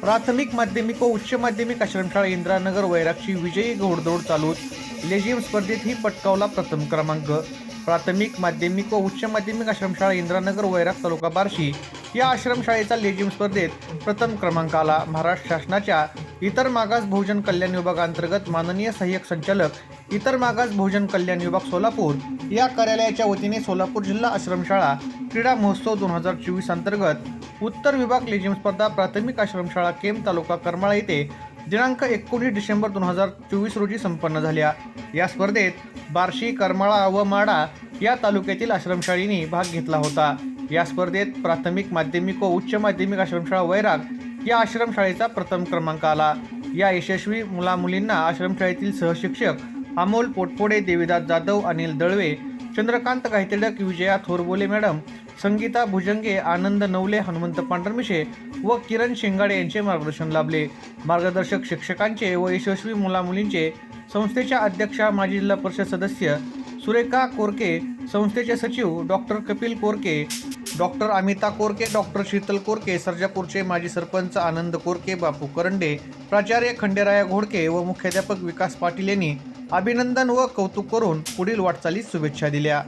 प्राथमिक माध्यमिक व उच्च माध्यमिक आश्रमशाळा इंदिरानगर वैरागची विजयी घोडदौड चालूच लेझिम स्पर्धेतही पटकावला प्रथम क्रमांक. प्राथमिक माध्यमिक व उच्च माध्यमिक आश्रमशाळा इंदिरानगर वैराग तालुका बार्शी या आश्रमशाळेचा लेझिम स्पर्धेत प्रथम क्रमांक आला. महाराष्ट्र शासनाच्या इतर मागास बहुजन कल्याण विभागांतर्गत माननीय सहाय्यक संचालक इतर मागास बहुजन कल्याण विभाग सोलापूर या कार्यालयाच्या वतीने सोलापूर जिल्हा आश्रमशाळा क्रीडा महोत्सव दोन हजार चोवीस अंतर्गत उत्तर विभाग लेझिम स्पर्धा प्राथमिक आश्रमशाळा केम तालुका करमाळा येथे दिनांक एकोणीस डिसेंबर दोन हजार चोवीस रोजी संपन्न झाल्या. या स्पर्धेत बार्शी करमाळा व माडा या तालुक्यातील आश्रमशाळींनी भाग घेतला होता. या स्पर्धेत प्राथमिक माध्यमिक व उच्च माध्यमिक आश्रमशाळा वैराग या आश्रमशाळेचा प्रथम क्रमांक आला. या यशस्वी मुलामुलींना आश्रमशाळेतील सहशिक्षक अमोल पोटपोडे देवीदास जाधव अनिल दळवे चंद्रकांत गायतेडक विजया थोरबोले मॅडम संगीता भुजंगे आनंद नवले हनुमंत पांढरमिशे व किरण शेंगाडे यांचे मार्गदर्शन लाभले. मार्गदर्शक शिक्षकांचे व यशस्वी मुलामुलींचे संस्थेच्या अध्यक्षा माजी जिल्हा परिषद सदस्य सुरेखा कोरके संस्थेचे सचिव doctor Kapil Korke doctor Amita Korke doctor Shital Korke सर्जापूरचे माजी सरपंच आनंद कोरके बापू करंडे प्राचार्य खंडेराया घोडके व मुख्याध्यापक विकास पाटील यांनी अभिनंदन व कौतुक करून पुढील वाटचालीस शुभेच्छा दिल्या.